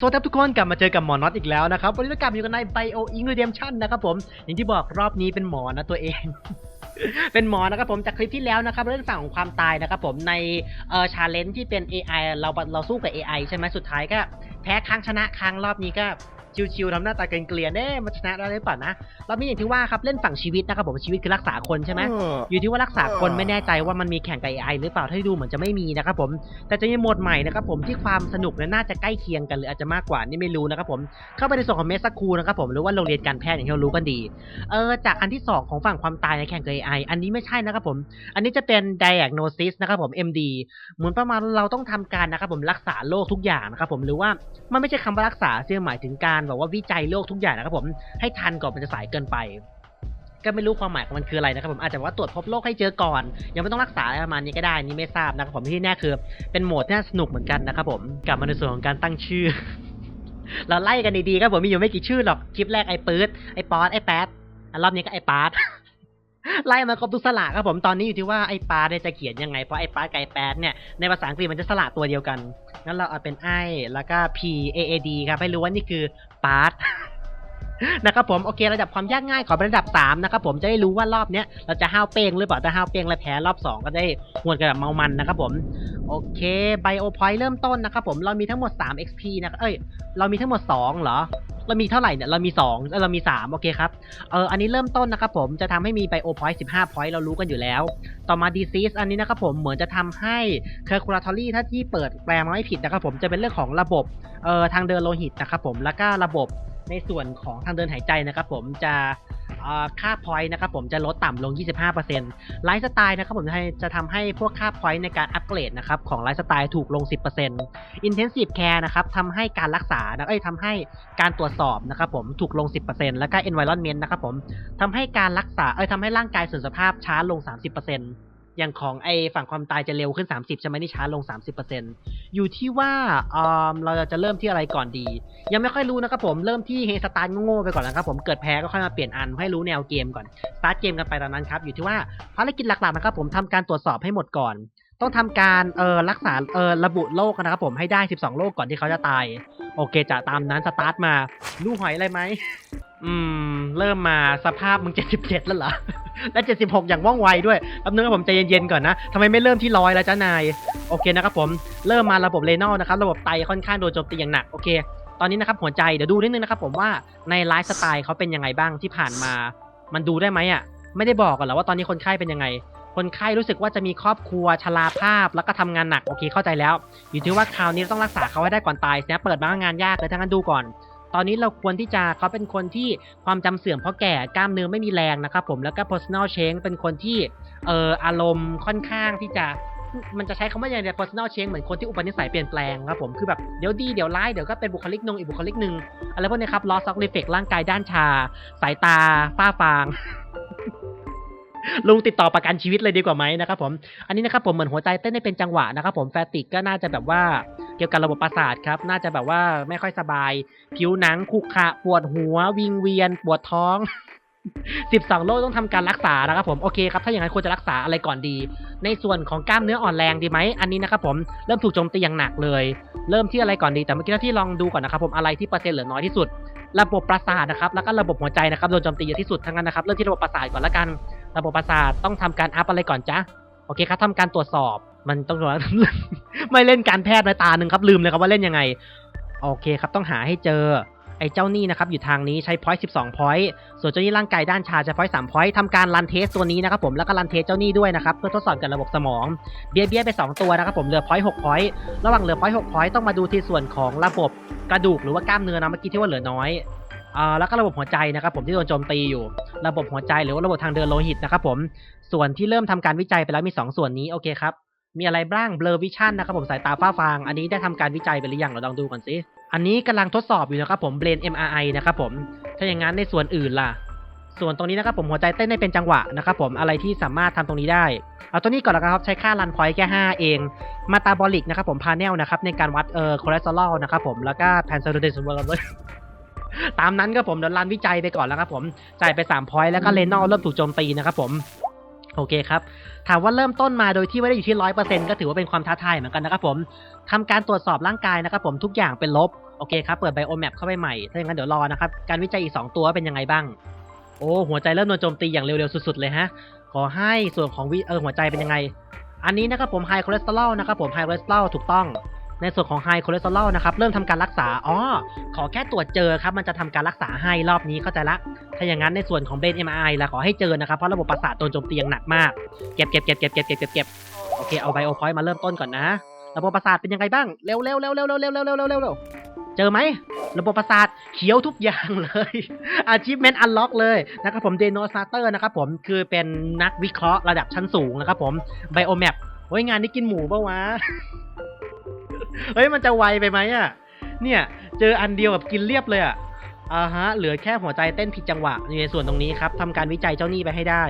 สวัสดีครับทุกคนกลับมาเจอกับหมอน็อตอีกแล้วนะครับ วันนี้เรากลับมาอยู่กันใน Bio i n g r e d i e m t i o n นะครับผม อย่างที่บอกรอบนี้เป็นหมอนะตัวเอง เป็นหมอนะครับผมจากคลิปที่แล้วนะครับเรื่องฝั่งของความตายนะครับผมในเอ่อชาเลนจ์ที่เป็น AI เราเราสู้กับ AI ใช่ไหมสุดท้ายก็แพ้ครั้งชนะครั้งรอบนี้ก็ ชิวๆทำหน้าตาเกลียนๆเอ๊ะมันชนะได้หรือเปล่านะรอบนี้อย่างที่ว่าครับเล่นฝั่งชีวิตนะครับผมชีวิตคือรักษาคนใช่ไหมอยู่ที่ว่ารักษาคนไม่แน่ใจว่ามันมีแข่งกับ AI หรือเปล่าถ้าดูเหมือนจะไม่มีนะครับผมแต่จะมีโหมดใหม่นะครับผมที่ความสนุกเนี่ยน่าจะใกล้เคียงกันหรืออาจจะมากกว่านี่ไม่รู้นะครับผมเข้าไปในส่วนของเมสคูนะครับผมหรือว่าโรงเรียนการแพทย์อย่างที่เรารู้กันดีเออจากอันที่สองของฝั่งความตายในแข่งกับ AI อันนี้ไม่ใช่นะครับผม อันนี้จะเป็น diagnosis นะครับผม MD เหมือนประมาณเราต้องทำการนะครับผมรักษาโรคทุกอย่างนะครับผมหรือว่ามันไม่ใช่คำว่ารักษาเสียหมายถึงการแบบว่าวิจัยโรคทุกอย่างนะครับผมให้ทันก่อนมันจะสายเกินไป ก็ไม่รู้ความหมายของมันคืออะไรนะครับผมอาจจะว่าตรวจพบโรคให้เจอก่อน ยังไม่ต้องรักษาอะไรประมาณนี้ก็ได้นี่ไม่ทราบนะครับผมที่แน่คือเป็นโหมดที่น่าสนุกเหมือนกันนะครับผมกลับมาในส่วนของการตั้งชื่อ เราไล่กันดีๆครับผมมีอยู่ไม่กี่ชื่อหรอกคลิปแรกไอ้ปื๊ดไอ้ป๊อดไอ้แป๊ดอันรอบนี้ก็ไอ้ปาร์ต ไล่มาครบทุกสระครับผมตอนนี้อยู่ที่ว่าไอ้ปาร์เนี่ยจะเขียนยังไงเพราะไอ้ปาร์ตกับไอ้แปดเนี่ยในภาษาอังกฤษมันจะสระตัวเดียวกันงั้นเราเอาเป็นไอแล้วก็ P A A D ครับให้รู้ว่านี่คือปาร์ตนะครับผมโอเคระดับความยากง่ายขอเป็นระดับ 3 นะครับผมจะได้รู้ว่ารอบเนี้ยเราจะห้าวเป้งหรือเปล่าถ้าห้าวเป้งแล้วแพ้รอบ 2 ก็ได้หวนกันแบบเมามันนะครับผมโอเคไบโอพอยต์เริ่มต้นนะครับผมเรามีทั้งหมด 3 XP นะเอ้ยเรามีทั้งหมด 2 เหรอ เรามีเท่าไหร่เนี่ยเรามี2เอ้ยเรามี 3 โอเคครับเอออันนี้เริ่มต้นนะครับผมจะทำให้มีไบโอพอยต์15 point เรารู้กันอยู่แล้ว ต่อมาดีซีสอันนี้นะครับผมเหมือนจะทำให้คาร์คูลาทอรี่ถ้าที่เปิดแปลมาไม่ผิดนะครับผมจะเป็นเรื่องของระบบเอ่อทางเดินโลหิตนะครับผมแล้วก็ระบบ ในส่วนของทางเดินหายใจนะครับผมจะค่า point นะครับผมจะลดต่ำลง 25%ไลฟ์สไตล์นะครับผมจะทำให้พวกค่า point ในการอัปเกรดนะครับของไลฟ์สไตล์ถูกลง 10% intensive care นะครับทำให้การรักษานะเอ้ยทำให้การตรวจสอบนะครับผมถูกลง 10%แล้วก็ environment นะครับผมทำให้การรักษาเอ้ยทำให้ร่างกายสื่อมสภาพช้าลง 30% อย่างของไอฝั่งความตายจะเร็วขึ้น 30 ใช่ไหมนี่ช้าลง 30%อยู่ที่ว่าเออเราจะเริ่มที่อะไรก่อนดี ยังไม่ค่อยรู้นะครับผมเริ่มที่เฮสตาร์โง่ไปก่อนนะครับผมเกิดแพ้ก็ค่อยมาเปลี่ยนอันให้รู้แนวเกมก่อนสตาร์ทเกมกันไปตอนนั้นครับอยู่ที่ว่าภารกิจหลักๆนะครับผมทำการตรวจสอบให้หมดก่อน ต้องทำการเอ่อรักษาเอ่อระบุโรคนะครับผมให้ได้ 12 โรคก่อนที่เขาจะตาย โอเคจะตามนั้นสตาร์ทมาลูกหอยอะไรไหม อืม เริ่มมาสภาพมึง77แล้วเหรอ และ76อย่างว่องไวด้วยแป๊บนึงครับผมใจเย็นๆก่อนนะทำไมไม่เริ่มที่ร้อยแล้วจ้านาย โอเคนะครับผม เริ่มมาระบบเรนอลนะครับ ระบบไตค่อนข้างโดนโจมตีอย่างหนัก โอเค ตอนนี้นะครับหัวใจ เดี๋ยวดูนิดนึงนะครับผมว่าในไลฟ์สไตล์เขาเป็นยังไงบ้างที่ผ่านมา มันดูได้ไหมอะ ไม่ได้บอกกันหรอว่าตอนนี้คนไข้เป็นยังไง คนไข้รู้สึกว่าจะมีครอบครัวชราภาพแล้วก็ทำงานหนัก โอเคเข้าใจแล้ว อยู่ที่ว่าคราวนี้ต้องรักษาเขาให้ได้ก่อนตายนะเปิดมางานยากเลยทั้งนั้นดูก่อน ตอนนี้เราควรที่จะเขาเป็นคนที่ความจำเสื่อมเพราะแก่กล้ามเนื้อไม่มีแรงนะครับผมแล้วก็ personal change เป็นคนที่เอ่ออารมณ์ค่อนข้างที่จะมันจะใช้คำว่าอย่างไร personal change เหมือนคนที่อุปนิสัยเปลี่ยนแปลงครับผมคือแบบเดี๋ยวดีเดี๋ยวร้ายเดี๋ยวก็เป็นบุคลิกนงอีกบุคลิกหนึ่งอะไรพวกนี้ครับ loss of reflex ร่างกายด้านชา สายตาฝ้าฟาง ลุงติดต่อประกันชีวิตเลยดีกว่าไหมนะครับผมอันนี้นะครับผมเหมือนหัวใจเต้นได้เป็นจังหวะนะครับผมแฟติกก็น่าจะแบบว่าเกี่ยวกับระบบประสาทครับน่าจะแบบว่าไม่ค่อยสบาย ผิวหนังขรุขะปวดหัว วิงเวียน ปวดท้อง12 โรคต้องทำการรักษานะครับผมโอเคครับถ้าอย่างนั้นควรจะรักษาอะไรก่อนดี ในส่วนของกล้ามเนื้ออ่อนแรงดีไหมอันนี้นะครับผมเริ่มถูกโจมตีอย่างหนักเลย เริ่มที่อะไรก่อนดีแต่เมื่อกี้ที่ลองดูก่อนนะครับผมอะไรที่เปอร์เซ็นต์เหลือน้อยที่สุด ระบบประสาทนะครับแล้วก็ระบบหัวใจนะครับโดนโจมตีเยอะที่สุดทั้งนั้นนะครับเริ่มที่ระบบประสาทก่อนละกัน ระบบประสาทต้องทำการอัพอะไรก่อนจ๊ะโอเคครับทำการตรวจสอบมันต้องไม่เล่นการแพทย์ในตาหนึ่งครับลืมเลยครับว่าเล่นยังไง โอเคครับต้องหาให้เจอไอ้เจ้านี่นะครับอยู่ทางนี้ใช้พอยต์12พอยต์ส่วนเจ้านี่ร่างกายด้านชาใช้พอยต์3พอยต์ทำการรันเทสตัวนี้นะครับผมแล้วก็รันเทสเจ้านี่ด้วยนะครับเพื่อทดสอบกับระบบสมองเบี้ยเบี้ยไป2ตัวนะครับผมเหลือพอยต์6พอยต์ระหว่างเหลือพอยต์6พอยต์ต้องมาดูที่ส่วนของระบบกระดูกหรือว่ากล้ามเนื้อนะเมื่อกี้ที่ว่าเหลือน้อย แล้วก็ระบบหัวใจนะครับผมที่โดนโจมตีอยู่ ระบบหัวใจหรือว่าระบบทางเดินโลหิตนะครับผมส่วนที่เริ่มทำการวิจัยไปแล้วมี 2 ส่วนนี้โอเคครับมีอะไรบ้างเบลอวิชั่นนะครับผมสายตาฝ้าฟาง อันนี้ได้ทำการวิจัยไปหรือยังเราลองดูก่อนสิอันนี้กำลังทดสอบอยู่นะครับผมเบรน MRI นะครับผมถ้าอย่างนั้นในส่วนอื่นล่ะ ส่วนตรงนี้นะครับผมหัวใจเต้นได้เป็นจังหวะนะครับผมอะไรที่สามารถทำตรงนี้ได้ เอาตัวนี้ก่อนนะครับใช้ค่ารันพอยต์แค่ 5 เองมาตาบอลิกนะครับผมพาเนลนะครับในการวัดเอ่อคอเลสเตอรอลนะครับผมแล้วก็แพนเซอร์เดนซูเวอร์ ตามนั้นครับผมเดี๋ยวรันวิจัยไปก่อนแล้วครับผมจ่ายไป3พอยต์แล้วก็เลนอลเริ่มถูกโจมตีนะครับผมโอเคครับ ถามว่าเริ่มต้นมาโดยที่ไม่ได้อยู่ที่ร้อยเปอร์เซ็นต์ก็ถือว่าเป็นความท้าทายเหมือนกันนะครับผมทำการตรวจสอบร่างกายนะครับผมทุกอย่างเป็นลบ โอเคครับ เปิดไบโอแมปเข้าไปใหม่ ถ้าอย่างนั้นเดี๋ยวรอนะครับ การวิจัยอีก 2 ตัวเป็นยังไงบ้าง โอ้ หัวใจเริ่มโดนโจมตีอย่างเร็วๆ สุดๆ เลยฮะ ขอให้ส่วนของวิเออหัวใจเป็นยังไง อันนี้นะครับผมไฮคอเลสเตอรอลนะครับผมไฮคอเลสเตอรอลถูกต้อง ในส่วนของไฮคอเลสเตอรอลนะครับเริ่มทำการรักษาอ๋อขอแค่ตรวจเจอครับมันจะทำการรักษาให้รอบนี้เข้าใจละถ้าอย่างนั้นในส่วนของเบนเอ็มไอละขอให้เจอนะครับเพราะระบบประสาทโดนโจมตีอย่างหนักมากเก็บเก็บเก็บเก็บเก็บเก็บเก็บเก็บโอเคเอาไบโอพอยต์มาเริ่มต้นก่อนนะ ระบบประสาทเป็นยังไงบ้างเร็วเร็วเร็วเร็วเร็วเร็วเร็วเร็วเร็วเร็วเจอไหมระบบประสาทเขียวทุกอย่างเลย Achievement Unlock เลยนะครับผมเดโนซาเตอร์นะครับผมคือเป็นนักวิเคราะห์ระดับชั้นสูงนะครับผมไบโอแมปเฮ้ยงานนี้กินหมูปะวะ เฮ้ยมันจะไวไปไหมอะ เนี่ยเจออันเดียวกับกินเรียบเลยอะอ่าฮะเหลือแค่หัวใจเต้นผิดจังหวะในส่วนตรงนี้ครับทำการวิจัยเจ้าหนี้ไปให้ได้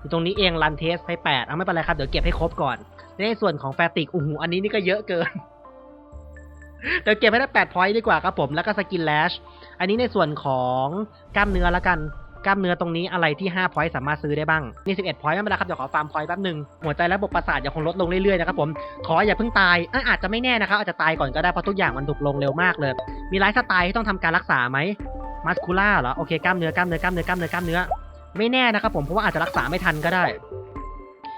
อยู่ตรงนี้เองรันเทสไปแปดเอาไม่เป็นไรครับเดี๋ยวเก็บให้ครบก่อน ในส่วนของแฟติกโอ้โหอันนี้นี่ก็เยอะเกินเดี๋ยวเก็บให้ได้แปดพอยต์ดีกว่าครับผมแล้วก็สกินแลชอันนี้ในส่วนของกล้ามเนื้อละกัน กล้ามเนื้อตรงนี้อะไรที่5พอยต์สามารถซื้อได้บ้างนี่11พอยต์ไม่เป็นไรครับเดี๋ยวขอฟาร์มพอยต์แป๊บหนึ่งหัวใจและระบบประสาทยังคงลดลงเรื่อยๆนะครับผมขออย่าเพิ่งตายอยอาจจะไม่แน่นะครับอาจจะตายก่อนก็ได้เพราะทุกอย่างมันถูกลงเร็วมากเลย มีไลฟ์สไตล์ที่ต้องทำการรักษาไหมมัสคูล่าเหรอโอเคกล้ามเนื้อกล้ามเนื้อกล้ามเนื้อกล้ามเนื้อกล้ามเนื้อไม่แน่นะครับผมเพราะว่าอาจจะรักษาไม่ทันก็ได้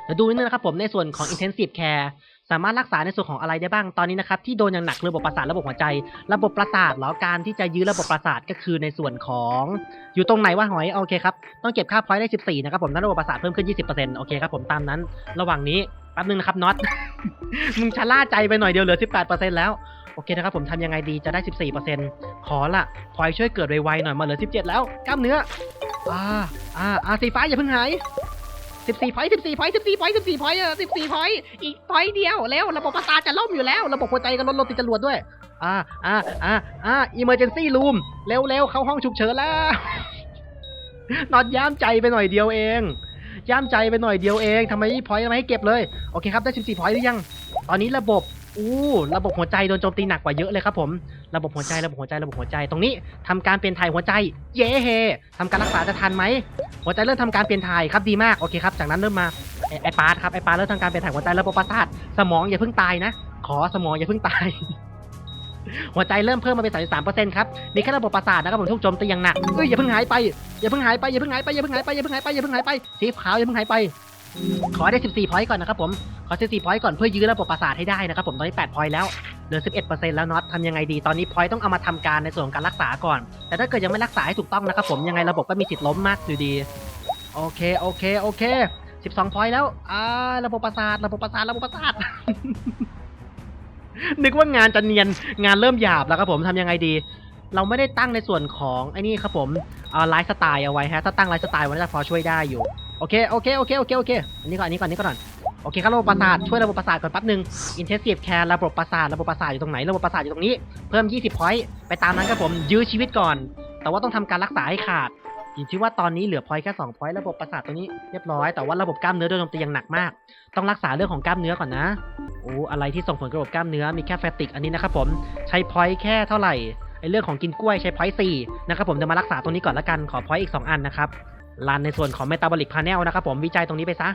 เดี๋ยวดูนิดนึงนะครับผมในส่วนของ intensive care สามารถรักษาในส่วนของอะไรได้บ้างตอนนี้นะครับที่โดนอย่างหนักคือระบบประสาทระบบหัวใจ ระบบประสาทหรอการที่จะยื้อระบบประสาทก็คือในส่วนของ อยู่ตรงไหนว่าหอยโอเคครับต้องเก็บค่าพอยต์ได้ 14 นะครับผมนั้นระบบประสาทเพิ่มขึ้น 20%โอเคครับผมตามนั้น ระหว่างนี้แป๊บนึงนะครับน็อตมึงชะล่าใจไปหน่อยเดียวเหลือ 18%แล้วโอเคนะครับผมทำยังไงดีจะได้ 14%ขอละพอยช่วยเกิดไวๆหน่อยมาเหลือ 17 แล้วกล้ามเนื้ออ่าอ่าอ่าสีฟ้าอย่าเพิ่งหาย สิบสี่พอยสิบสี่พอยสิบสี่พอยสิบสี่พอยเออ14พอยอีกพอยเดียวแล้วระบบประสาทจะล่มอยู่แล้ว ระบบหัวใจก็ลดลงติดจรวดด้วย อ่าอ่าอ่าอ่าอีเมอร์เจนซี่ลูมเร็วเร็วเข้าห้องฉุกเฉินแล้ว นอนย่ามใจไปหน่อยเดียวเอง ย่ามใจไปหน่อยเดียวเองทำไมไม่พอยทำไมให้เก็บเลย โอเคครับได้สิบสี่พอยหรือยัง ตอนนี้ระบบ อู้ระบบหัวใจโดนโจมตีหนักกว่าเยอะเลยครับผม ระบบหัวใจระบบหัวใจระบบหัวใจตรงนี้ทำการเปลี่ยนถ่ายหัวใจ เย้เฮทำการรักษาจะทันไหมหัวใจเริ่มทำการเปลี่ยนถ่ายครับดีมากโอเคครับจากนั้นเริ่มมาไอปาร์ตครับไอปาร์ตเริ่มทำการเปลี่ยนถ่ายหัวใจระบบประสาทสมองอย่าเพิ่งตายนะ ขอสมองอย่าเพิ่งตาย หัวใจเริ่มเพิ่มมาเป็น33%ครับมีแค่ระบบประสาทนะครับผมถูกโจมตีอย่างหนักเอ้ยอย่าเพิ่งหายไปอย่าเพิ่งหายไปอย่าเพิ่งหายไปอย่าเพิ่งหายไปอย่าเพิ่งหายไปอย่าเพิ่งหายไปสีขาวอย่าเพิ่งหายไป ขอได้ 14 พอยต์ก่อนนะครับผม ขอ 14 พอยต์ก่อนเพื่อยื้อระบบประสาทให้ได้นะครับผม ตอนนี้ 8 พอยต์แล้ว เหลือ 11%แล้วน็อตทำยังไงดี ตอนนี้พอยต์ต้องเอามาทำการในส่วนของการรักษาก่อน แต่ถ้าเกิดยังไม่รักษาให้ถูกต้องนะครับผม ยังไงระบบก็มีสิทธิ์ล้มมากอยู่ดี โอเค โอเค โอเค 12 พอยต์แล้ว อ่า ระบบประสาท ระบบประสาท ระบบประสาท นึกว่างานจะเนียน งานเริ่มหยาบแล้วครับผมทำยังไงดี เราไม่ได้ตั้งในส่วนของไอ้นี่ครับผมอ่าไลฟ์สไตล์เอาไว้ฮะ ถ้าตั้งไลฟ์สไตล์ไว้น่าจะพอช่วยได้อยู่ โอเคโอเคโอเคโอเคโอเคอันนี้ก่อนอันนี้ก่อนอันนี้ก่อนโอเคครับระบบประสาทช่วยระบบประสาทก่อนแป๊บนึง intensive care ระบบประสาทระบบประสาทอยู่ตรงไหนระบบประสาทอยู่ตรงนี้เพิ่ม 20 point ไปตามนั้นครับผมยื้อชีวิตก่อน แต่ว่าต้องทำการรักษาให้ขาดยู่ที่ว่าตอนนี้เหลือ point แค่2 point ระบบประสาทตรงนี้เรียบร้อย แต่ว่าระบบกล้ามเนื้อโดนโจมตีอย่างหนักมาก ต้องรักษาเรื่องของกล้ามเนื้อก่อนนะโอ้อะไรที่ส่งผลกระบบกล้ามเนื้อมีแค่แฟติกอันนี้นะครับผมใช้ point แค่เท่าไหร่ไอเรื่องของกินกล้วยใช้ point 4นะครับผมจะมารักษาตรงนี้ก่อนละกันขอ point อีก 2 อันนะครับ รันในส่วนของ metabolic panel นะครับผมวิจัยตรงนี้ไปซะ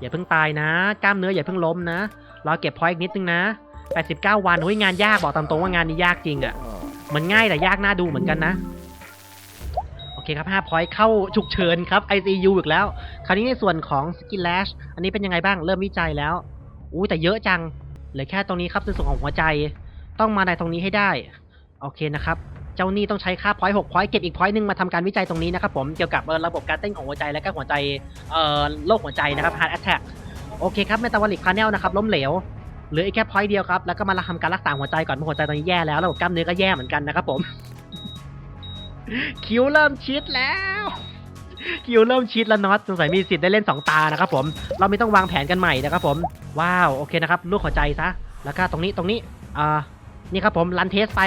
อย่าเพิ่งตายนะ กล้ามเนื้ออย่าเพิ่งล้มนะ รอเก็บ point อีกนิดนึงนะ 89 วันเฮ้ยงานยากบอกตามตรงว่างานนี้ยากจริงอะ่ะ มันง่ายแต่ยากน่าดูเหมือนกันนะ โอเคครับ5 point เข้าฉุกเฉินครับ ICU อีกแล้ว คราวนี้ในส่วนของ skin lash อันนี้เป็นยังไงบ้างเริ่มวิจัยแล้วอู้แต่เยอะจังเหลือแค่ตรงนี้ครับในส่วนของหัวใจ ต้องมาในตรงนี้ให้ได้ โอเคนะครับ เจ้าหนี่ต้องใช้ค่าพอยต์หกพอยต์เก็บอีกพอยต์หนึ่งมาทำการวิจัยตรงนี้นะครับผมเกี่ยวกับระบบการเต้นของหัวใจและก็หัวใจเอ่อโรคหัวใจนะครับ heart attack โอเคครับเมตาบอลิกพาเนลนะครับล้มเหลวหลืออีกแค่พอยต์เดียวครับ แล้วก็มาทำการรักษาหัวใจก่อนเพราะหัวใจตอนนี้แย่แล้วระบบกล้ามเนื้อก็แย่เหมือนกันนะครับผม คิวเริ่มชิดแล้ว คิวเริ่มชิดแล้วน็อตสงสัยมีสิทธิ์ได้เล่น 2 ตานะครับผม เราไม่ต้องวางแผนกันใหม่นะครับผม ว้าว โอเคนะครับลูกหัวใจซะ แล้วก็ตรงนี้ตรงนี้อ่านี่ครับผมรันเทสไป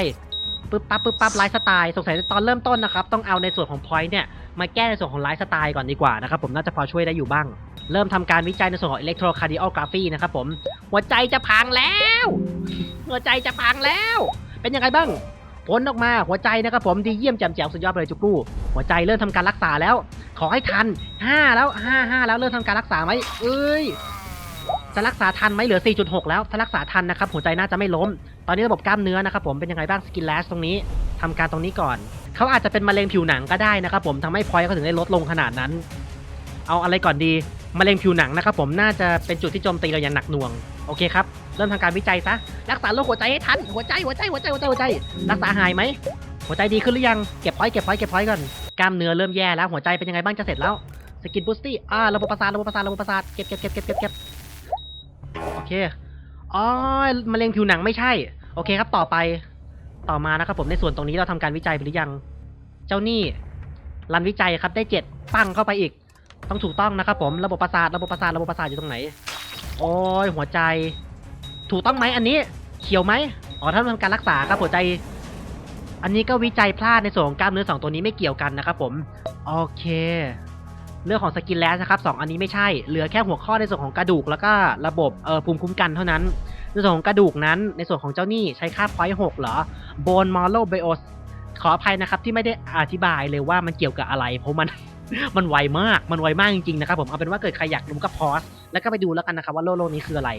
ปึ๊บปั๊บปึ๊บปั๊บไลฟ์สไตล์สงสัยตอนเริ่มต้นนะครับ ต้องเอาในส่วนของพอยต์เนี่ยมาแก้ในส่วนของไลฟ์สไตล์ก่อนดีกว่านะครับผมน่าจะพอช่วยได้อยู่บ้าง เริ่มทำการวิจัยในส่วนของอิเล็กโทรคาร์ดิโอกราฟีนะครับผมหัวใจจะพังแล้ว หัวใจจะพังแล้ว เป็นยังไงบ้างผลออกมาหัวใจนะครับผมดีเยี่ยมแจ่มแจ๋วสุดยอดเลยจุกรูหัวใจเริ่มทำการรักษาแล้ว ขอให้ทัน 5 แล้ว 5 5 แล้วเริ่มทำการรักษาไหมเอ้ย จะรักษาทันไหมเหลือ 4.6 แล้ว ถ้ารักษาทันนะครับ หัวใจน่าจะไม่ล้ม ตอนนี้ระบบกล้ามเนื้อนะครับผมเป็นยังไงบ้างสกินแลชตรงนี้ทำการตรงนี้ก่อน เขาอาจจะเป็นมะเร็งผิวหนังก็ได้นะครับผมทำให้พอยต์เขาถึงได้ลดลงขนาดนั้น เอาอะไรก่อนดีมะเร็งผิวหนังนะครับผมน่าจะเป็นจุดที่โจมตีเราอย่างหนักหน่วงโอเคครับเริ่มทำการวิจัยซะรักษาโรคหัวใจให้ทันหัวใจหัวใจหัวใจหัวใจหัวใจ รักษาหายไหมหัวใจดีขึ้นหรือยังเก็บพอยเก็บพอยเก็บพอยก่อนกล้ามเนื้อเริ่มแย่แล้วหัวใจเป็นยังไงบ้างจะเสร็จแล้วสกินบูสตี้อ่าระบบประสาทระบบประสาทระบบประสาทเก็บเก็บเก็บเก็บเก็บ โอเค อ๋อมะเร็งผิวหนังไม่ใช่ โอเคครับต่อไป ต่อมานะครับผมในส่วนตรงนี้เราทำการวิจัยไปหรือยัง เจ้านี่รันวิจัยครับได้เจ็ดปั้งเข้าไปอีก ต้องถูกต้องนะครับผมระบบประสาทระบบประสาทระบบประสาทอยู่ตรงไหน โอ้ยหัวใจ ถูกต้องไหมอันนี้ เขียวไหมอ๋อถ้าทำการรักษาครับหัวใจ อันนี้ก็วิจัยพลาดในส่วนของกล้ามเนื้อสองตัวนี้ไม่เกี่ยวกันนะครับผม โอเค เรื่องของสกินแลสนะครับสองอันนี้ไม่ใช่ เหลือแค่หัวข้อในส่วนของกระดูก แล้วก็ระบบเอ่อภูมิคุ้มกันเท่านั้น ในส่วนของกระดูกนั้น ในส่วนของเจ้านี่ใช้ค่าพอยต์หกเหรอ bone marrow bios ขออภัยนะครับที่ไม่ได้อธิบายเลยว่ามันเกี่ยวกับอะไร เพราะมันมันไวมาก มันไวมากจริงๆนะครับผม เอาเป็นว่าเกิดใครอยากรู้ก็พอสแล้วก็ไปดูแล้วกันนะครับว่าโรคโรคนี้คืออะไร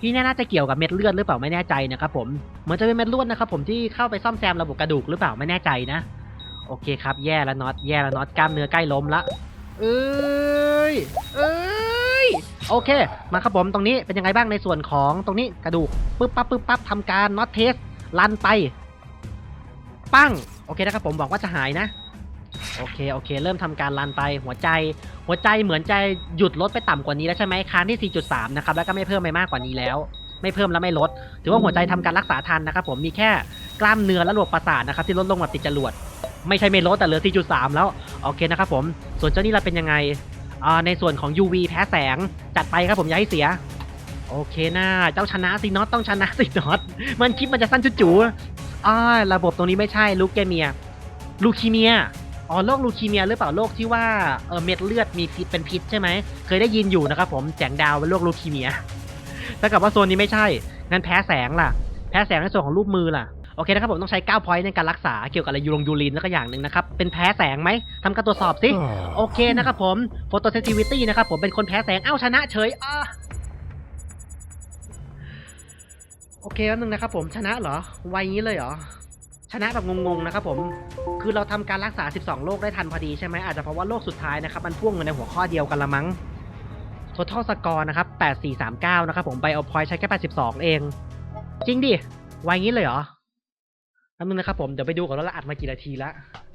ที่แน่น่าจะเกี่ยวกับเม็ดเลือดหรือเปล่าไม่แน่ใจนะครับผม เหมือนจะเป็นเม็ดเลือดนะครับผมที่เข้าไปซ่อมแซมระบบกระดูกหรือเปล่าไม่แน่ใจนะ โอเคครับ แย่แล้วน็อต แย่แล้วน็อต กล้ามเนื้อใกล้ล้มละ เอ้ย เอ้ย โอเค มาครับผมตรงนี้เป็นยังไงบ้างในส่วนของตรงนี้กระดูกปึ๊บปั๊บปึ๊บปั๊บทำการน็อตเทสลันไป ปั้ง โอเคนะครับผมบอกว่าจะหายนะ โอเค โอเค เริ่มทำการลันไปหัวใจ หัวใจเหมือนใจหยุดลดไปต่ำกว่านี้แล้วใช่ไหมค้างที่ 4.3 นะครับ แล้วก็ไม่เพิ่มไปมากกว่านี้แล้ว ไม่เพิ่มแล้วไม่ลด ถือว่าหัวใจทำการรักษาทันนะครับผมมีแค่กล้ามเนื้อและระบบประสาทนะครับที่ลดลงแบบติดจรวด ไม่ใช่ไม่ลดแต่เหลือ 4.3 แล้ว โอเคนะครับผม ส่วนเจ้านี่เราเป็นยังไงในส่วนของ UV แพ้แสง จัดไปครับผมอย่าให้เสีย โอเคนะเจ้าชนะสินอตต้องชนะสินอตมันคลิปมันจะสั้นจุ๋ๆอ่าระบบตรงนี้ไม่ใช่ลูกแกเมีย ลูคีเมียอ๋อโรคลูคีเมียหรือเปล่าโรคที่ว่าเออเม็ดเลือดมีพิษเป็นพิษใช่ไหมเคยได้ยินอยู่นะครับผมแสงดาวเป็นโรคลูคีเมียถ้ากับว่าโซนนี้ไม่ใช่งั้นแพ้แสงล่ะ แพ้แสงในส่วนของรูปมือล่ะ โอเคนะครับผมต้องใช้9 point ในการรักษาเกี่ยวกับอะไรยูรงยูรินแล้วก็อย่างหนึ่งนะครับ เป็นแพ้แสงไหมทำการตรวจสอบสิ โอเคนะครับผม photosensitivity นะครับผมเป็นคนแพ้แสง เอ้าชนะเฉยอะโอเคแป๊บนึงนะครับผมชนะเหรอ ไวงี้เลยเหรอ ชนะแบบงงๆนะครับผม คือเราทำการรักษา 12 โรคได้ทันพอดีใช่ไหมอาจจะเพราะว่าโรคสุดท้ายนะครับ มันพ่วงอยู่ในหัวข้อเดียวกันละมั้ง total score นะครับ 8439 นะครับผม bio point ใช้แค่ 82 เอง จริงดิ ไวงี้เลยเหรอ แป๊บนึงนะครับผม เดี๋ยวไปดูก่อนว่าเราอัดมากี่นาทีละ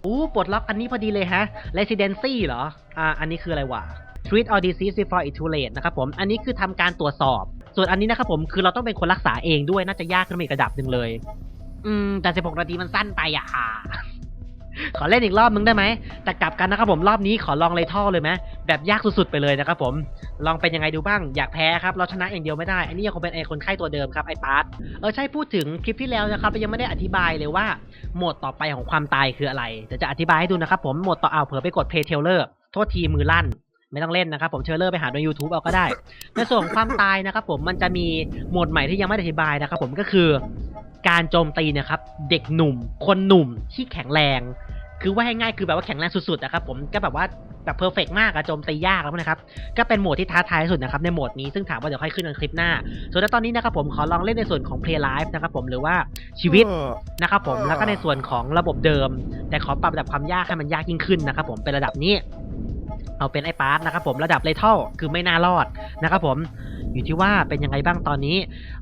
อู้ปลดล็อกอันนี้พอดีเลยฮะ residency เหรอ อ่า อันนี้คืออะไรวะ treat all disease before it too late นะครับผม อันนี้คือทำการตรวจสอบ ส่วนอันนี้นะครับผม คือเราต้องเป็นคนรักษาเองด้วย น่าจะยากขึ้นมาอีกระดับหนึ่งเลย อืมแต่16 นาทีมันสั้นไปอะ ขอเล่นอีกรอบนึงได้ไหม แต่กลับกันนะครับผมรอบนี้ขอลองเลยท่อเลยไหมแบบยากสุดๆไปเลยนะครับผม ลองเป็นยังไงดูบ้าง อยากแพ้ครับ เราชนะอย่างเดียวไม่ได้ อันนี้ยังคงเป็นไอคนไข้ตัวเดิมครับไอปาร์ตเออใช่พูดถึงคลิปที่แล้วนะครับยังไม่ได้อธิบายเลยว่าโหมดต่อไปของความตายคืออะไรเดี๋ยวจะอธิบายให้ดูนะครับผมโหมดต่อเอาเผื่อไปกดเพย์เทเลอร์โทษทีมือลั่นไม่ต้องเล่นนะครับผมเทเลอร์ไปหาใน YouTube เอาก็ได้ ในส่วนของความตายนะครับผมมันจะมีโหมดใหม่ที่ยังไม่ได้อธิบายนะครับผมก็คือการโจมตีนะครับ เด็กหนุ่ม คนหนุ่มที่แข็งแรง คือว่าให้ง่ายคือแบบว่าแข็งแรงสุดๆนะครับผมก็แบบว่าแบบเพอร์เฟกมากอะโจมตียากแล้วนะครับ ก็เป็นโหมดที่ท้าทายที่สุดนะครับในโหมดนี้ซึ่งถามว่าเดี๋ยวค่อยขึ้นในคลิปหน้า ส่วนในตอนนี้นะครับผมขอลองเล่นในส่วนของ Play Life นะครับผมหรือว่าชีวิตนะครับผมแล้วก็ในส่วนของระบบเดิม แต่ขอปรับระดับความยากให้มันยากยิ่งขึ้นนะครับผมเป็นระดับนี้ เอาเป็นไอ้ปาร์ตนะครับผมระดับเลเทลคือไม่น่ารอดนะครับผมอยู่ที่ว่าเป็นยังไงบ้างตอนนี้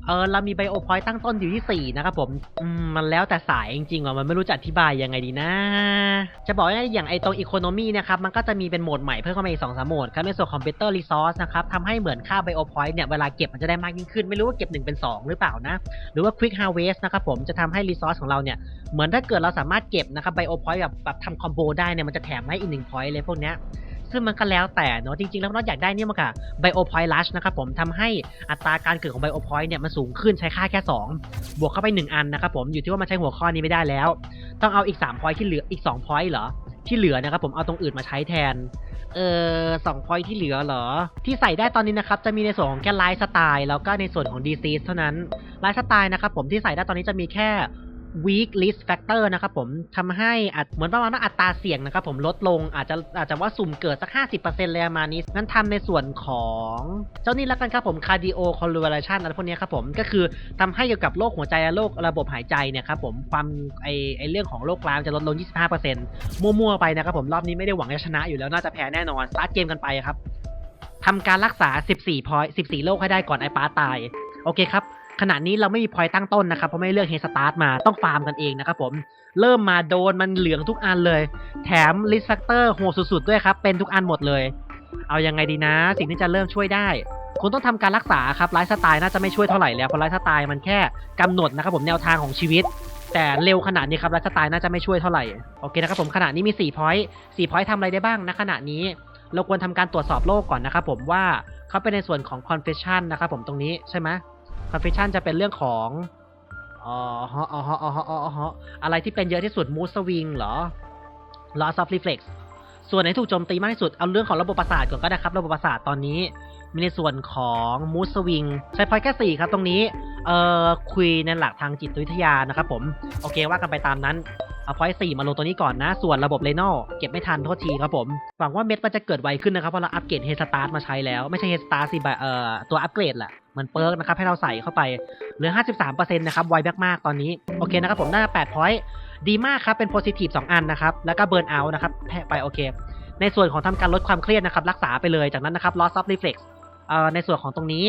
เออเรามีไบโอพอยต์ตั้งต้นอยู่ที่ 4 นะครับผมมมันแล้วแต่สายจริงๆว่ะมันไม่รู้จะอธิบายยังไงดีนะ จะบอกว่าอย่างไอตรงอีโคโนมีนะครับมันก็จะมีเป็นโหมดใหม่เพิ่มเข้ามาอีกสองสามโหมดครับในส่วนของ Better Resource นะครับทำให้เหมือนค่าไบโอพอยต์เนี่ยเวลาเก็บมันจะได้มากยิ่งขึ้น ไม่รู้ว่าเก็บ 1 เป็น 2 หรือเปล่านะ หรือว่า Quick Harvest นะครับผมจะทำให้ Resource ของเราเนี่ยเหมือนถ้าเกิดเราสามารถเก็บนะครับไบโอพอยต์แบบแบบทำคอมโบได้เนี่ยมันจะแถมให้อีกหนึ่งพอยต์เลยพวกเนี้ย ซึ่งมันก็แล้วแต่เนาะจริงๆ แล้วเราอยากได้เนี่ยมันค่ะไบโอพอยต์ลัชนะครับผมทำให้อัตราการเกิดของไบโอพอยต์เนี่ยมันสูงขึ้นใช้ค่าแค่ 2 บวกเข้าไป 1 อันนะครับผมอยู่ที่ว่ามันใช้หัวข้อนี้ไม่ได้แล้ว ต้องเอาอีก3พอยต์ที่เหลืออีก2พอยต์เหรอที่เหลือนะครับผมเอาตรงอื่นมาใช้แทนเออสองพอยที่เหลือเหรอ ที่ใส่ได้ตอนนี้นะครับ จะมีในส่วนของแค่ไลฟ์สไตล์แล้วก็ในส่วนของดีซีสเท่านั้นไลฟ์สไตล์นะครับผมที่ใส่ได้ตอนนี้จะมีแค่ weak risk factor นะครับผมทำให้อาจเหมือนประมาณว่าอัตราเสี่ยงนะครับผมลดลงอาจจะอาจจะว่าสุ่มเกิดสัก 50%เลยประมาณนี้งั้นทำในส่วนของเจ้านี่แล้วกันครับผม cardio convolution อะไรพวกนี้ครับผมก็คือทำให้เกี่ยวกับโรคหัวใจและโรคระบบหายใจเนี่ยครับผมความไอไอเรื่องของโรคกลางจะลดลง 25%มั่วๆไปนะครับผมรอบนี้ไม่ได้หวังจะชนะอยู่แล้วน่าจะแพ้แน่นอนสตาร์ทเกมกันไปครับทำการรักษา 14พอย14 โรคให้ได้ก่อนไอป้าตาย โอเคครับ ขณะนี้เราไม่มีพอยต์ตั้งต้นนะครับเพราะไม่เลือกเฮสตาร์ทมาต้องฟาร์มกันเองนะครับผมเริ่มมาโดนมันเหลืองทุกอันเลย แถมลิสแฟกเตอร์โหดสุดๆด้วยครับ เป็นทุกอันหมดเลย เอายังไงดีนะ สิ่งที่จะเริ่มช่วยได้คุณต้องทำการรักษาครับไลฟ์สไตล์น่าจะไม่ช่วยเท่าไหร่แล้วเพราะไลฟ์สไตล์มันแค่กำหนดนะครับผมแนวทางของชีวิต แต่เร็วขนาดนี้ครับไลฟ์สไตล์น่าจะไม่ช่วยเท่าไหร่โอเคนะครับผมขณะนี้มี4 point 4 point ทำอะไรได้บ้างณขณะนี้ เราควรทำการตรวจสอบโรคก่อนนะครับผมว่าเขาเป็นในส่วนของ confession นะครับผมตรงนี้ใช่ไหม confession จะเป็นเรื่องของอ๋อฮะอ๋อฮะอ๋อฮะอ๋อฮะอะไรที่เป็นเยอะที่สุด mood swing เหรอ loss of reflex ส่วนไหนถูกโจมตีมากที่สุด เอาเรื่องของระบบประสาทก่อนก็ได้ครับ ระบบประสาทตอนนี้ มีในส่วนของ mood swing ใช้พอยแค่สี่ครับตรงนี้ เอ่อคุยในหลักทางจิตวิทยานะครับผม โอเคว่ากันไปตามนั้น เอาพอยสี่มาลงตัวนี้ก่อนนะ ส่วนระบบเรโนเก็บไม่ทันโทษทีครับผม หวังว่าเม็ดมันจะเกิดไวขึ้นนะครับเพราะเราอัปเกรดเฮสตาร์มาใช้แล้ว ไม่ใช่เฮสตาร์สิแบบเอ่อตัวอัปเกรดแหละเหมือนเปิร์กนะครับให้เราใส่เข้าไปเหลือ 53%นะครับไวมากๆตอนนี้โอเคนะครับผมได้8 point ดีมากครับเป็น positive 2อันนะครับแล้วก็ burn out นะครับแพ้ไปโอเค ในส่วนของทำการลดความเครียดนะครับ รักษาไปเลยจากนั้นนะครับ loss of reflex เอ่อในส่วนของตรงนี้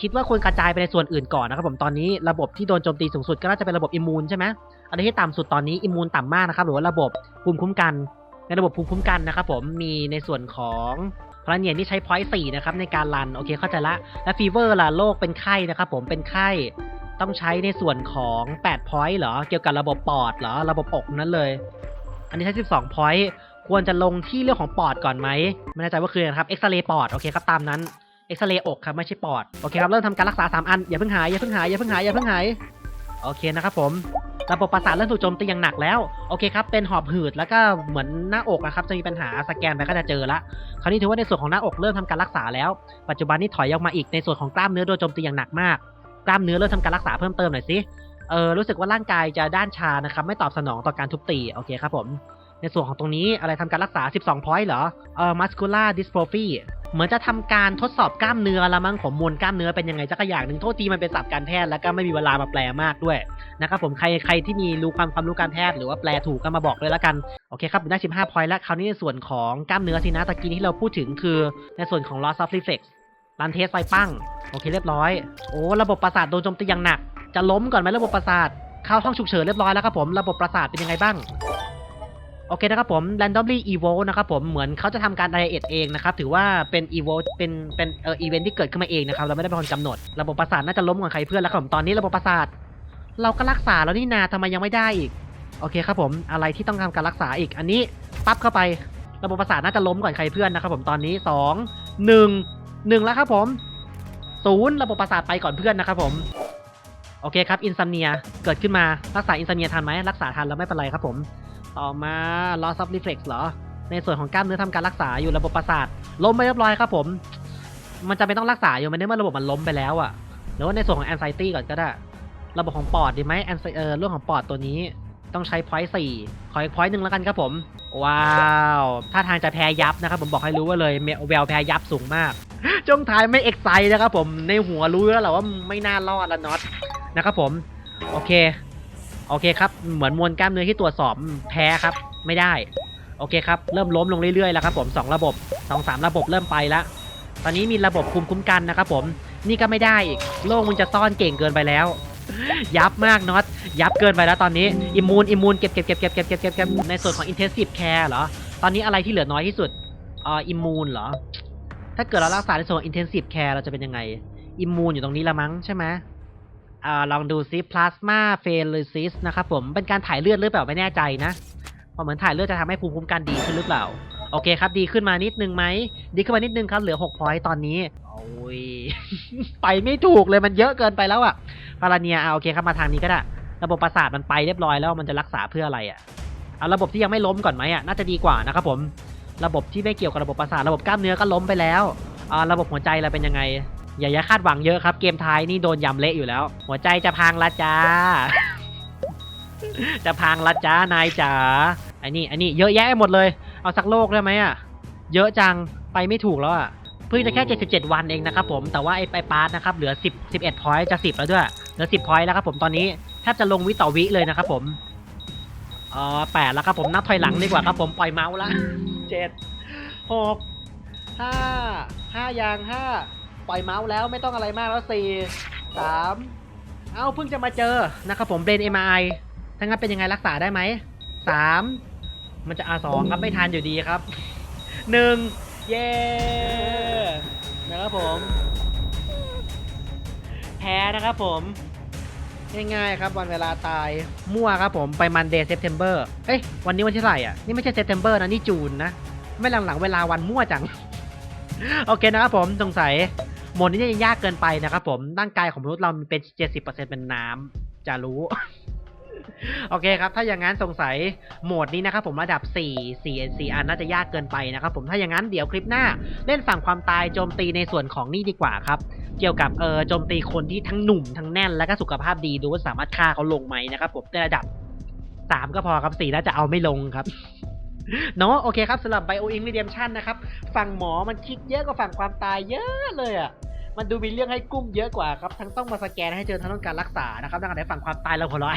คิดว่าควรกระจายไปในส่วนอื่นก่อนนะครับผมตอนนี้ระบบที่โดนโจมตีสูงสุดก็น่าจะเป็นระบบอิมมูนใช่ไหมอะไรที่ต่ำสุดตอนนี้อิมมูนต่ำมากนะครับหรือว่าระบบภูมิคุ้มกัน ในระบบภูมิคุ้มกันนะครับผมมีในส่วนของพลังเนียนที่ใช้พอยต์สี่นะครับในการรันโอเคเข้าใจละและฟีเวอร์ล่ะโรคเป็นไข้นะครับผมเป็นไข้ต้องใช้ในส่วนของ8 point เหรอ เกี่ยวกับระบบปอดเหรอ ระบบอกนั้นเลย อันนี้ใช้ 12 point ควรจะลงที่เรื่องของปอดก่อนไหมไม่แน่ใจว่าคืออะไรนะครับเอ็กซเรย์ปอดโอเคครับตามนั้นเอ็กซเรย์อกครับไม่ใช่ปอดโอเคครับเริ่มทำการรักษา 3 อันอย่าเพิ่งหายอย่าเพิ่งหายอย่าเพิ่งหายอย่าเพิ่งหายโอเคนะครับผมระบบประสาทเริ่มถูกโจมตีอย่างหนักแล้วโอเคครับเป็นหอบหืดแล้วก็เหมือนหน้าอกนะครับจะมีปัญหาสแกนไปก็จะเจอละคราวนี้ถือว่าในส่วนของหน้าอกเริ่มทำการรักษาแล้ว ปัจจุบันนี้ถอยออกมาอีกในส่วนของกล้ามเนื้อโดนโจมตีอย่างหนักมาก กล้ามเนื้อเริ่มทำการรักษาเพิ่มเติมหน่อยสิเออรู้สึกว่าร่างกายจะด้านชานะครับไม่ตอบสนองต่อการทุบตีโอเคครับผม ในส่วนของตรงนี้อะไรทำการรักษา 12 point เหรอเอ่อ muscular dystrophy เหมือนจะทำการทดสอบกล้ามเนื้อละมั้งของมวลกล้ามเนื้อเป็นยังไงสักอย่างหนึ่งโทษทีมันเป็นศัพท์การแพทย์แล้วก็ไม่มีเวลามาแปลมากด้วยนะครับผมใครใครที่มีรู้ความความรู้การแพทย์หรือว่าแปลถูกก็มาบอกเลยละกัน โอเคครับได้15 point แล้วคราวนี้ในส่วนของกล้ามเนื้อสินะตะกี้ที่เราพูดถึงคือในส่วนของ loss of reflex รันเทสไฟปั้งโอเคเรียบร้อยโอ้ระบบประสาทโดนโจมตีอย่างหนัก จะล้มก่อนไหมระบบประสาทเข้าห้องฉุกเฉินเรียบร้อยแล้วครับผมระบบประสาทเป็นยังไงบ้าง โอเคนะครับผม randomly evolve นะครับผมเหมือนเขาจะทำการ diet เองนะครับ ถือว่าเป็น evolve เป็นเป็นเอ่อ event ที่เกิดขึ้นมาเองนะครับ เราไม่ได้เป็นคนกำหนด ระบบประสาทน่าจะล้มก่อนใครเพื่อนแล้วครับผมตอนนี้ระบบประสาท เราก็รักษาแล้วนี่นาทำไมยังไม่ได้อีก โอเคครับผมอะไรที่ต้องทำการรักษาอีก อันนี้ปั๊บเข้าไประบบประสาทน่าจะล้มก่อนใครเพื่อนนะครับผมตอนนี้สองหนึ่งหนึ่งแล้วครับผมศูนย์ระบบประสาทไปก่อนเพื่อนนะครับผมโอเคครับอินซัมเนียเกิดขึ้นมารักษาอินซัมเนียทันไหมรักษาทันแล้วไม่เป็นไรครับผม ต่อมา loss of reflex เหรอ ในส่วนของกล้ามเนื้อทำการรักษาอยู่ระบบประสาท ล้มไปเรียบร้อยครับผม มันจะไม่ต้องรักษาอยู่มันเนื่อระบบมันล้มไปแล้วอะหรือว่าในส่วนของ anxiety ก่อนก็ได้ ระบบของปอดดีไหม anxi- เออเรื่องของปอดตัวนี้ต้องใช้ point สี่ขออีก point หนึ่งแล้วกันครับผม ว้าวถ้าทางจะแพ้ยับนะครับผมบอกให้รู้ว่าเลยแววแพ้ยับสูงมากจงท้ายไม่เอ็กไซนะครับผมในหัวรู้แล้วแหละว่าไม่น่ารอดละน็อตนะครับผม โอเค โอเคครับ เหมือนมวลกล้ามเนื้อที่ตรวจสอบแพ้ครับ ไม่ได้ โอเคครับ เริ่มล้มลงเรื่อยๆแล้วครับ ผมสองระบบสองสามระบบเริ่มไปแล้ว ตอนนี้มีระบบภูมิคุ้มกันนะครับผม นี่ก็ไม่ได้อีก โลกมึงจะซ่อนเก่งเกินไปแล้ว ยับมากน็อต ยับเกินไปแล้วตอนนี้ อิมมูน อิมมูน เก็บเก็บเก็บเก็บเก็บเก็บเก็บเก็บในส่วนของ intensive care เหรอ ตอนนี้อะไรที่เหลือน้อยที่สุดอ่าอิมมูนเหรอ ถ้าเกิดเรารักษาในส่วนอง intensive care เราจะเป็นยังไง อิมมูนอยู่ตรงนี้ละมั้งใช่ไหม อลองดูซิพลาสมาเฟลซิสนะครับผมเป็นการถ่ายเลือดหรือเปล่าไม่แน่ใจนะพราะเหมือนถ่ายเลือดจะทำให้ภูมิคุ้มกันดีขึ้นหรือเปล่า โอเคครับ ดีขึ้นมานิดนึงไหมดีขึ้นมานิดนึงครับ เหลือ6พอยต์ตอนนี้โอ้ยไปไม่ถูกเลยมันเยอะเกินไปแล้วอะพาราเนียเอาโอเคครับมาทางนี้ก็ได้ ระบบประสาทมันไปเรียบร้อยแล้วมันจะรักษาเพื่ออะไรอะเอาระบบที่ยังไม่ล้มก่อนไหมอะน่าจะดีกว่านะครับผม ระบบที่ไม่เกี่ยวกับระบบประสาทระบบกล้ามเนื้อก็ล้มไปแล้วอ่าระบบหัวใจเราเป็นยังไง อย่าอย่าคาดหวังเยอะครับ เกมท้ายนี่โดนยำเละอยู่แล้ว หัวใจจะพังละจ้า จะพังละจ้านายจ๋าไอ้นี่ไอ้นี่เยอะแยะไปหมดเลย เอาสักโลกได้ไหมอะ เยอะจังไปไม่ถูกแล้วอะเพิ่งจะแค่ 77 วันเองนะครับผมแต่ว่าไอ้ไอ้ปาร์ตนะครับเหลือ 10 11พอยต์จะ 10 แล้วด้วยเหลือ 10พอยต์แล้วครับผมตอนนี้แทบจะลงวิต่อวิเลยนะครับผมเออแปดแล้วครับผมนับถอยหลังดีกว่าครับผมปล่อยเมาส์ละเจ็ดหกห้าห้ายางห้า ปล่อยเมาส์แล้วไม่ต้องอะไรมากแล้วสี่สามเอ้าเพิ่งจะมาเจอนะครับผมเบรนเอ็มไอถ้างั้นเป็นยังไงรักษาได้ไหมสามมันจะอาสองครับไม่ทันอยู่ดีครับหนึ่งเย้นะครับผม แพ้นะครับผมง่ายๆครับวันเวลาตายมั่วครับผมไปมันเดย์เซปเทมเบอร์เอ้ยวันนี้วันที่เท่าไหร่อะนี่ไม่ใช่เซปเทมเบอร์นะนี่จูนนะ ไม่หลังๆเวลาวันมั่วจัง โอเคนะครับผมสงสัย หมดนี้ยังยากเกินไปนะครับผมร่างกายของมนุษย์เรามีเป็น 70%เป็นน้ำจะรู้ โอเคครับ ถ้าอย่างนั้นสงสัยโหมดนี้นะครับผมระดับ 4 4 4อันน่าจะยากเกินไปนะครับผมถ้าอย่างนั้นเดี๋ยวคลิปหน้า เล่นฝั่งความตายโจมตีในส่วนของนี่ดีกว่าครับ เกี่ยวกับเออโจมตีคนที่ทั้งหนุ่มทั้งแน่นและก็สุขภาพดีดูว่าสามารถฆ่าเขาลงไหมนะครับผมในระดับ 3 ก็พอครับ4น่าจะเอาไม่ลงครับเนาะโอเคครับสำหรับ Bio i n r e d e m p t i o n นะครับ ฝั่งหมอมันคิดเยอะกว่าฝั่งความตายเยอะเลยอะ มันดูมีเรื่องให้กุ้มเยอะกว่าครับ ทั้งต้องมาสแกนให้เจอทั้งต้องการรักษานะครับดังนั้นฝั่งความตายเราหัวเราะ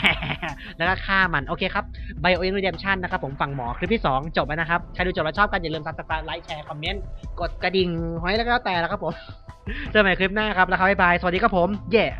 แล้วก็ฆ่ามัน โอเคครับ Bio i n r e d e m p t i o n นะครับผมฝั่งหมอคลิปที่ 2 จบแล้วนะครับ ใครดูจบแล้วชอบกันอย่าลืม subscribe ไลค์แชร์คอมเมนต์กดกระดิ่งไว้แล้วก็แล้วแต่แล้วครับผมเจอกันใหม่คลิปหน้าครับแล้วครับบ๊ายบายสวัสดีครับผมเย่